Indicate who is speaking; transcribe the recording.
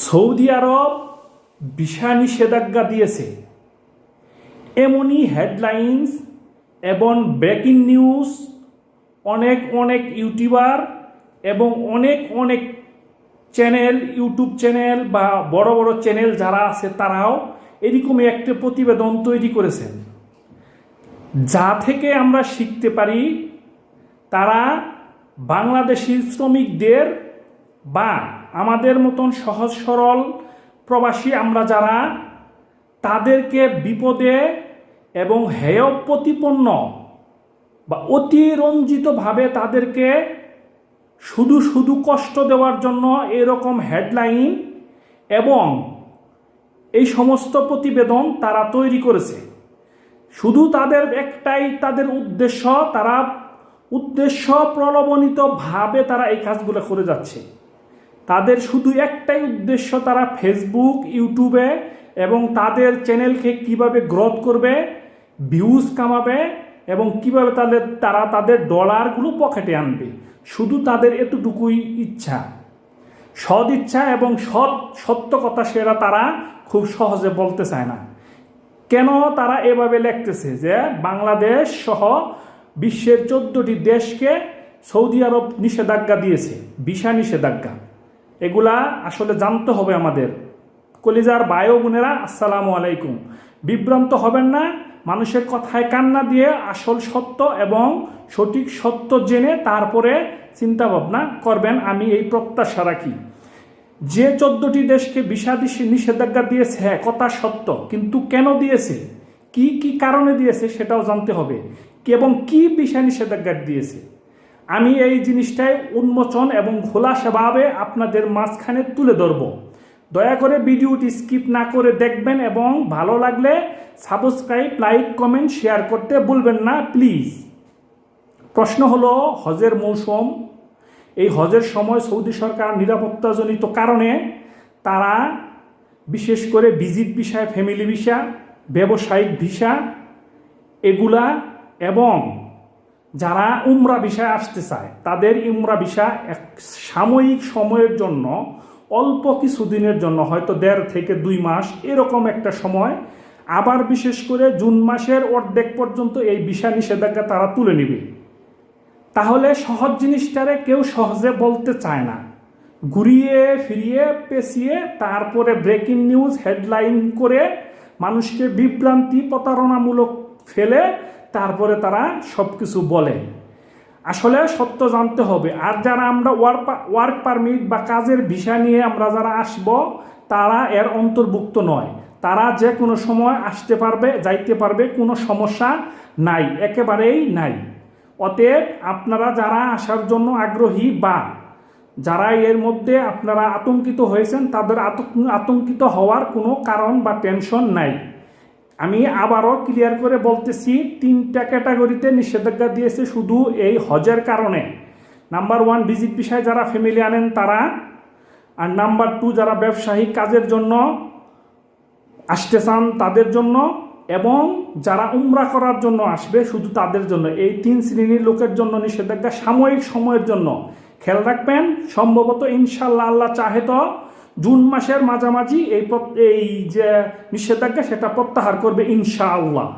Speaker 1: Saudi আরব visa নিষেধাজ্ঞা দিয়েছে। এমনই হেডলাইন্স এবং ব্রেকিং নিউজ, অনেক অনেক ইউটিউবার এবং অনেক অনেক চ্যানেল, ইউটিউব চ্যানেল বা বড় বড় চ্যানেল যারা আছে তারাও এরকমই একটা প্রতিবেদন তৈরি করেছেন। যা থেকে আমরা শিখতে পারি, তারা বাংলাদেশি শ্রমিকদের বা আমাদের মতন সহজ সরল প্রবাসী আমরা যারা, তাদেরকে বিপদে এবং হেয় প্রতিপন্ন বা অতিরঞ্জিতভাবে তাদেরকে শুধু শুধু কষ্ট দেওয়ার জন্য এরকম হেডলাইন এবং এই সমস্ত প্রতিবেদন তারা তৈরি করেছে। শুধু তাদের একটাই তাদের উদ্দেশ্য, তারা উদ্দেশ্য প্রলোভনীতভাবে তারা এই কাজগুলো করে যাচ্ছে। তাদের শুধু একটাই উদ্দেশ্য তারা ফেসবুক ইউটিউবে এবং তাদের চ্যানেলকে কীভাবে গ্রোথ করবে ভিউজ কামাবে এবং কীভাবে তাদের, তারা তাদের ডলারগুলো পকেটে আনবে। শুধু তাদের এতটুকুই ইচ্ছা। সৎ ইচ্ছা এবং সৎ, সত্য কথা সেরা তারা খুব সহজে বলতে চায় না। কেন তারা এভাবে লিখতেছে যে বাংলাদেশ সহ বিশ্বের চোদ্দটি দেশকে সৌদি আরব নিষেধাজ্ঞা দিয়েছে, ভিসা নিষেধাজ্ঞা? এগুলা আসলে জানতে হবে আমাদের। কলিজার বায়ু বোনেরা, আসসালামু আলাইকুম। বিভ্রান্ত হবেন না, মানুষের কথায় কান্না দিয়ে আসল সত্য এবং সঠিক সত্য জেনে তারপরে চিন্তা ভাবনা করবেন, আমি এই প্রত্যাশা রাখি। যে চোদ্দটি দেশকে বিষাদিশি নিষেধাজ্ঞা দিয়েছে হ্যাঁ কথা সত্য, কিন্তু কেন দিয়েছে? কি কি কারণে দিয়েছে সেটাও জানতে হবে। এবং কি বিষয় নিষেধাজ্ঞা দিয়েছে? আমি এই জিনিসটাই উন্মোচন এবং খোলাসাভাবে আপনাদের মাঝখানে তুলে ধরব। দয়া করে ভিডিওটি স্কিপ না করে দেখবেন এবং ভালো লাগলে সাবস্ক্রাইব, লাইক, কমেন্ট, শেয়ার করতে ভুলবেন না, প্লিজ। প্রশ্ন হলো, হজের মৌসুম। এই হজের সময় সৌদি সরকার নিরাপত্তাজনিত কারণে তারা বিশেষ করে ভিজিট ভিসা, ফ্যামিলি ভিসা, ব্যবসায়িক ভিসা, এগুলা এবং যারা উমরা ভিসায় আসতে চায়, তাদের উমরা ভিসা এক সাময়িক সময়ের জন্য, অল্প কিছুদিনের জন্য, হয়তো দেড় থেকে দুই মাস, এরকম একটা সময়। আবার বিশেষ করে জুন মাসের অর্ধেক পর্যন্ত এই ভিসা নিষেধাজ্ঞা তারা তুলে নেবে। তাহলে সহজ জিনিসটারে কেউ সহজে বলতে চায় না। ঘুরিয়ে ফিরিয়ে পেঁচিয়ে তারপরে ব্রেকিং নিউজ হেডলাইন করে মানুষকে বিভ্রান্তি, প্রতারণামূলক ফেলে তারপরে তারা সব কিছু বলে। আসলে সত্য জানতে হবে, আর যারা আমরা ওয়ার্ক ওয়ার্ক পারমিট বা কাজের ভিসা নিয়ে আমরা যারা আসব, তারা এর অন্তর্ভুক্ত নয়। তারা যে কোনো সময় আসতে পারবে, যাইতে পারবে, কোনো সমস্যা নাই, একেবারেই নাই। অতএব আপনারা যারা আসার জন্য আগ্রহী বা যারা এর মধ্যে আপনারা আতঙ্কিত হয়েছেন, তাদের আতঙ্ক- আতঙ্কিত হওয়ার কোনো কারণ বা টেনশন নাই। আমি আবারও ক্লিয়ার করে বলতেছি, তিনটা ক্যাটাগরিতে নিষেধাজ্ঞা দিয়েছে শুধু এই হজের কারণে। নাম্বার ওয়ান ভিজিট বিষয়ে যারা ফ্যামিলি আনেন তারা। আর নাম্বার টু যারা ব্যবসায়িক কাজের জন্য আসতে চান তাদের জন্য। এবং যারা উমরা করার জন্য আসবে শুধু তাদের জন্য। এই তিন শ্রেণির লোকের জন্য নিষেধাজ্ঞা সাময়িক সময়ের জন্য। খেয়াল রাখবেন, সম্ভবত ইনশাল্লাহ আল্লাহ চাহে তো জুন মাসের মাঝামাঝি এই এই যে নিষেধাজ্ঞা সেটা প্রত্যাহার করবে ইনশাআল্লাহ।